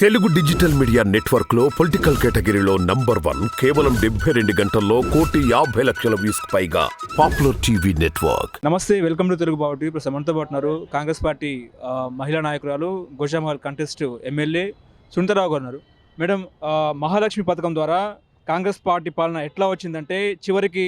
Telugu digital media నెట్వర్క్లో political కేటగిరీలో number one కేవలం డెబ్బై రెండు గంటల్లో కోటి యాభై లక్షల వ్యూస్ పైగా పాపులర్ టీవీ నెట్వర్క్. నమస్తే welcome to Telugu Babu TV. ఇప్పుడు మనతో పాటున్నారు కాంగ్రెస్ పార్టీ ఆ, మహిళా నాయకురాలు గోషామహల్ కంటెస్ట్ ఎమ్మెల్యే సునీతారావు గారు ఉన్నారు. మేడం ఆ, మహాలక్ష్మి పథకం ద్వారా కాంగ్రెస్ పార్టీ పాలన ఎట్లా వచ్చిందంటే చివరికి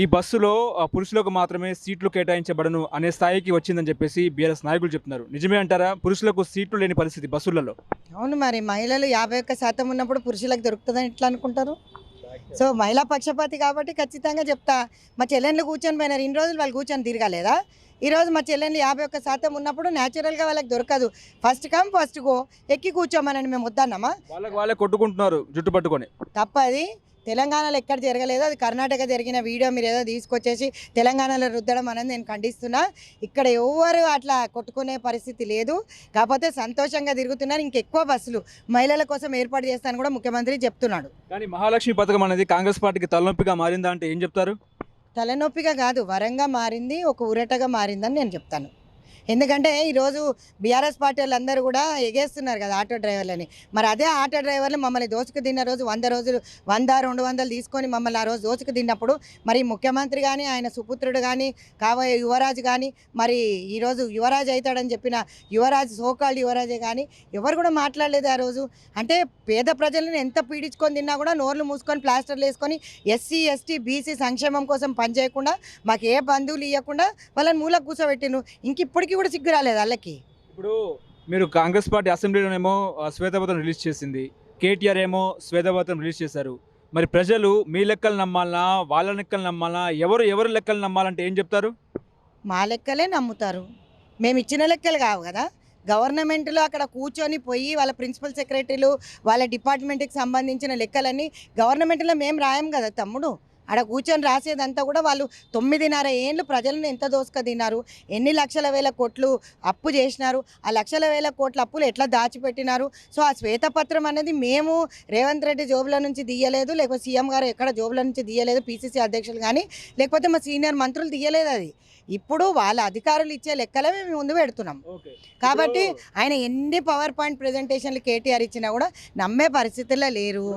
ఈ బస్సులో పురుషులకు మాత్రమే సీట్లు కేటాయించబడను అనే స్థాయికి వచ్చిందని చెప్పేసి బీఆర్ఎస్ నాయకులు చెప్తున్నారు. నిజమే అంటారా? పురుషులకు సీట్లు లేని పరిస్థితి బస్సులలో? అవును మరి మహిళలు యాభై ఒక్క శాతం ఉన్నప్పుడు పురుషులకు దొరుకుతుందని ఎట్లా అనుకుంటారు? సో మహిళా పక్షపాతి కాబట్టి ఖచ్చితంగా చెప్తా. మా చెల్లెళ్ళు కూర్చొని పోయినారు ఇన్ని రోజులు వాళ్ళు కూర్చొని తిరగలేదా? ఈరోజు మా చెల్లెళ్ళు యాభై ఒక్క శాతం ఉన్నప్పుడు న్యాచురల్గా వాళ్ళకి దొరకదు. First come first go. ఎక్కి కూర్చోమనని మేము వద్దన్నామా? వాళ్ళకి వాళ్ళే కొట్టుకుంటున్నారు జుట్టు పట్టుకొని. తప్పది. తెలంగాణలో ఎక్కడ జరగలేదు అది కర్ణాటక జరిగిన వీడియో మీరు ఏదో తీసుకొచ్చేసి తెలంగాణలో రుద్దడం అనేది నేను ఖండిస్తున్నా. ఇక్కడ ఎవరు అట్లా కొట్టుకునే పరిస్థితి లేదు. కాకపోతే సంతోషంగా తిరుగుతున్నారు. ఇంకెక్కువ బస్సులు మహిళల కోసం ఏర్పాటు చేస్తాను కూడా ముఖ్యమంత్రి చెప్తున్నాడు. కానీ మహాలక్ష్మి పథకం అనేది కాంగ్రెస్ పార్టీకి తలనొప్పిగా మారిందా అంటే ఏం చెప్తారు? తలనొప్పిగా కాదు వరంగా మారింది ఒక ఊరటగా మారిందని నేను చెప్తాను. ఎందుకంటే ఈరోజు బీఆర్ఎస్ పార్టీ వాళ్ళందరూ కూడా ఎగేస్తున్నారు కదా ఆటో డ్రైవర్లని. మరి అదే ఆటో డ్రైవర్లు మమ్మల్ని దోచుకు తిన్న రోజు వంద రోజులు వంద రెండు వందలు తీసుకొని మమ్మల్ని ఆ రోజు దోచుకు తిన్నప్పుడు మరి ముఖ్యమంత్రి కానీ ఆయన సుపుత్రుడు కానీ కాబోయే యువరాజు కానీ మరి ఈరోజు యువరాజు అవుతాడని చెప్పిన యువరాజు సోకాళ్ళు యువరాజే కానీ ఎవరు కూడా మాట్లాడలేదు ఆ రోజు. అంటే పేద ప్రజలను ఎంత పీడించుకొని తిన్నా కూడా నోర్లు మూసుకొని ప్లాస్టర్లు వేసుకొని ఎస్సీ ఎస్టీ బీసీ సంక్షేమం కోసం పనిచేయకుండా మాకు ఏ బంధువులు ఇవ్వకుండా వాళ్ళని మూలకు కూర్చోబెట్టిను ఇంక ఇప్పటికీ కూడా సిగ్గు రాలేదు వాళ్ళకి. ఇప్పుడు మీరు కాంగ్రెస్ పార్టీ అసెంబ్లీలోనేమో శ్వేతపత్రం రిలీజ్ చేసింది. కేటీఆర్ ఏమో శ్వేతపత్రం రిలీజ్ చేశారు. మరి ప్రజలు మీ లెక్కలు నమ్మాలనా వాళ్ళ లెక్కలు నమ్మాలనా ఎవరు ఎవరు లెక్కలు నమ్మాలంటే ఏం చెప్తారు? మా లెక్కలే నమ్ముతారు. మేము ఇచ్చిన లెక్కలు కావు కదా. గవర్నమెంట్లో అక్కడ కూర్చొని పోయి వాళ్ళ ప్రిన్సిపల్ సెక్రటరీలు వాళ్ళ డిపార్ట్మెంట్కి సంబంధించిన లెక్కలన్నీ గవర్నమెంట్లో మేము రాయం కదా తమ్ముడు. ఆడ కూర్చొని రాసేదంతా కూడా వాళ్ళు తొమ్మిదిన్నర ఏళ్ళు ప్రజలను ఎంత దోసుక తిన్నారు? ఎన్ని లక్షల వేల కోట్లు అప్పు చేసినారు? ఆ లక్షల వేల కోట్ల అప్పులు ఎట్లా దాచిపెట్టినారు? సో ఆ శ్వేతపత్రం అనేది మేము రేవంత్ రెడ్డి జోబుల నుంచి తీయలేదు లేకపోతే సీఎం గారు ఎక్కడ జోబుల నుంచి తీయలేదు పీసీసీ అధ్యక్షులు కానీ లేకపోతే మా సీనియర్ మంత్రులు తీయలేదు అది. ఇప్పుడు వాళ్ళ అధికారులు ఇచ్చే లెక్కలే మేము ముందు పెడుతున్నాం. కాబట్టి ఆయన ఎన్ని పవర్ పాయింట్ ప్రెజెంటేషన్లు కేటీఆర్ ఇచ్చినా కూడా నమ్మే పరిస్థితుల్లో లేరు.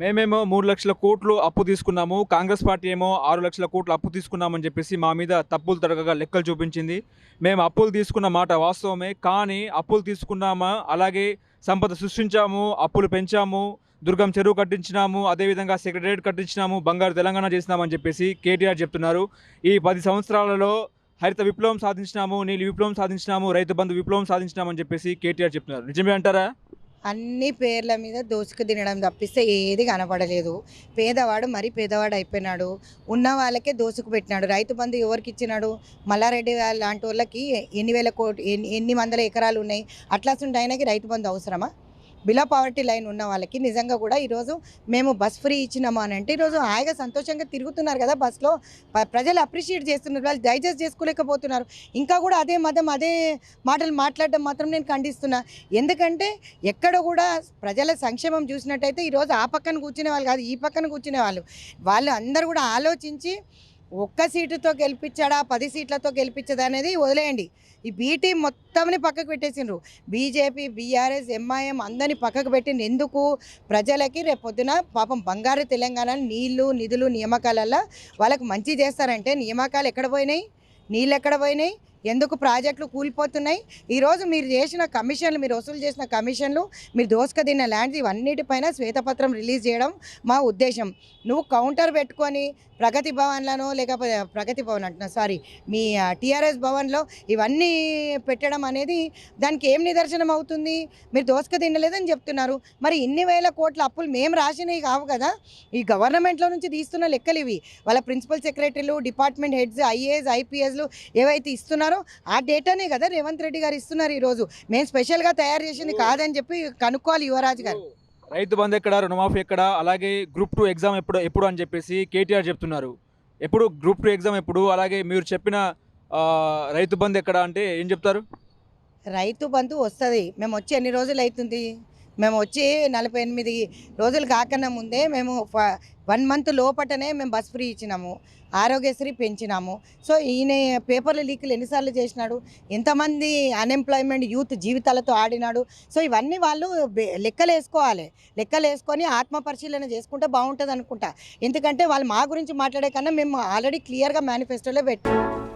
మేమేమో మూడు లక్షల కోట్లు అప్పు తీసుకున్నాము కాంగ్రెస్ పార్టీ ఏమో ఆరు లక్షల కోట్లు అప్పు తీసుకున్నామని చెప్పేసి మా మీద తప్పులు తడగగా లెక్కలు చూపించింది. మేము అప్పులు తీసుకున్న మాట వాస్తవమే కానీ అప్పులు తీసుకున్నామా అలాగే సంపద సృష్టించాము అప్పులు పెంచాము దుర్గం చెరువు కట్టించినాము అదేవిధంగా సెక్రటరేట్ కట్టించినాము బంగారు తెలంగాణ చేసినామని చెప్పేసి కేటీఆర్ చెప్తున్నారు. ఈ పది సంవత్సరాలలో హరిత విప్లవం సాధించినాము నీళ్ళు విప్లవం సాధించినాము రైతు బంధు విప్లవం సాధించినామని చెప్పేసి కేటీఆర్ చెప్తున్నారు. నిజమే అంటారా? అన్ని పేర్ల మీద దోసుకు తినడం తప్పిస్తే ఏది కనపడలేదు. పేదవాడు మరీ పేదవాడు అయిపోయినాడు. ఉన్న వాళ్ళకే దోసుకు పెట్టినాడు. రైతు బంధు ఎవరికి ఇచ్చినాడు? మల్లారెడ్డి లాంటి వాళ్ళకి ఎన్ని వేల కోటి ఎన్ని ఎన్ని వందల ఎకరాలు ఉన్నాయి? అట్లాంటి ఆయనకి రైతు బంధు అవసరమా? బిలో పవర్టీ లైన్ ఉన్న వాళ్ళకి నిజంగా కూడా ఈరోజు మేము బస్ ఫ్రీ ఇచ్చినాము అని అంటే ఈరోజు హాయిగా సంతోషంగా తిరుగుతున్నారు కదా బస్లో. ప- ప్రజలు అప్రిషియేట్ చేస్తున్నారు వాళ్ళు డైజెస్ట్ చేసుకోలేకపోతున్నారు. ఇంకా కూడా అదే మతం అదే మాటలు మాట్లాడడం మాత్రం నేను ఖండిస్తున్నా. ఎందుకంటే ఎక్కడ కూడా ప్రజల సంక్షేమం చూసినట్టయితే ఈరోజు ఆ పక్కన కూర్చునే వాళ్ళు కాదు ఈ పక్కన కూర్చునే వాళ్ళు. వాళ్ళు అందరూ కూడా ఆలోచించి ఒక్క సీటుతో గెలిపించాడా పది సీట్లతో గెలిపించదా అనేది వదిలేయండి. ఈ బీటీ మొత్తంని పక్కకు పెట్టేసిండ్రు. బీజేపీ బీఆర్ఎస్ ఎంఐఎం అందరినీ పక్కకు పెట్టింది. ఎందుకు? ప్రజలకి రేపు పొద్దున పాపం బంగారు తెలంగాణ నీళ్ళు నిధులు నియామకాలల్లో వాళ్ళకి మంచి చేస్తారంటే నియామకాలు ఎక్కడ పోయినాయి? నీళ్ళు ఎక్కడ పోయినాయి? ఎందుకు ప్రాజెక్టులు కూలిపోతున్నాయి? ఈరోజు మీరు చేసిన కమిషన్లు మీరు వసూలు చేసిన కమిషన్లు మీరు దోసుక తిన్న ల్యాండ్స్ ఇవన్నిటిపైన శ్వేతపత్రం రిలీజ్ చేయడం మా ఉద్దేశం. నువ్వు కౌంటర్ పెట్టుకొని ప్రగతి భవన్లను లేకపోతే ప్రగతి భవన్ అంటున్నా సారీ మీ టీఆర్ఎస్ భవన్లో ఇవన్నీ పెట్టడం అనేది దానికి ఏం నిదర్శనం అవుతుంది? మీరు దోసుక తినలేదని చెప్తున్నారు. మరి ఇన్ని వేల కోట్ల అప్పులు మేము రాసినవి కావు కదా? ఈ గవర్నమెంట్లో నుంచి తీస్తున్న లెక్కలు ఇవి. వాళ్ళ ప్రిన్సిపల్ సెక్రటరీలు డిపార్ట్మెంట్ హెడ్స్ ఐఏఎస్ ఐపీఎస్లు ఏవైతే ఇస్తున్నారు ఆ డేటానే కదా రేవంత్ రెడ్డి గారు ఇస్తున్నారు ఈరోజు. మేము స్పెషల్గా తయారు చేసింది కాదని చెప్పి కనుక్కోవాలి యువరాజు గారు. రైతు బంధు ఎక్కడ రుణమాఫీ ఎక్కడ అలాగే గ్రూప్ టూ ఎగ్జామ్ ఎప్పుడు ఎప్పుడు అని చెప్పేసి కేటీఆర్ చెప్తున్నారు. ఎప్పుడు గ్రూప్ టూ ఎగ్జామ్ ఎప్పుడు అలాగే మీరు చెప్పిన రైతు బంధు ఎక్కడ అంటే ఏం చెప్తారు? రైతు బంధు వస్తుంది. మేము వచ్చి ఎన్ని రోజులు అవుతుంది? మేము వచ్చి నలభై ఎనిమిది రోజులు కాకన్నా ముందే మేము వన్ మంత్ లోపటనే మేము బస్ ఫ్రీ ఇచ్చినాము ఆరోగ్యశ్రీ పెంచినాము. సో ఈయన పేపర్ల లీకులు ఎన్నిసార్లు చేసినాడు? ఎంతమంది అన్ఎంప్లాయ్మెంట్ యూత్ జీవితాలతో ఆడినాడు? సో ఇవన్నీ వాళ్ళు లెక్కలు వేసుకోవాలి. లెక్కలు వేసుకొని ఆత్మ పరిశీలన చేసుకుంటే బాగుంటుంది అనుకుంటా ఎందుకంటే వాళ్ళు మా గురించి మాట్లాడే కన్నా మేము ఆల్రెడీ క్లియర్గా మేనిఫెస్టోలో పెట్టాము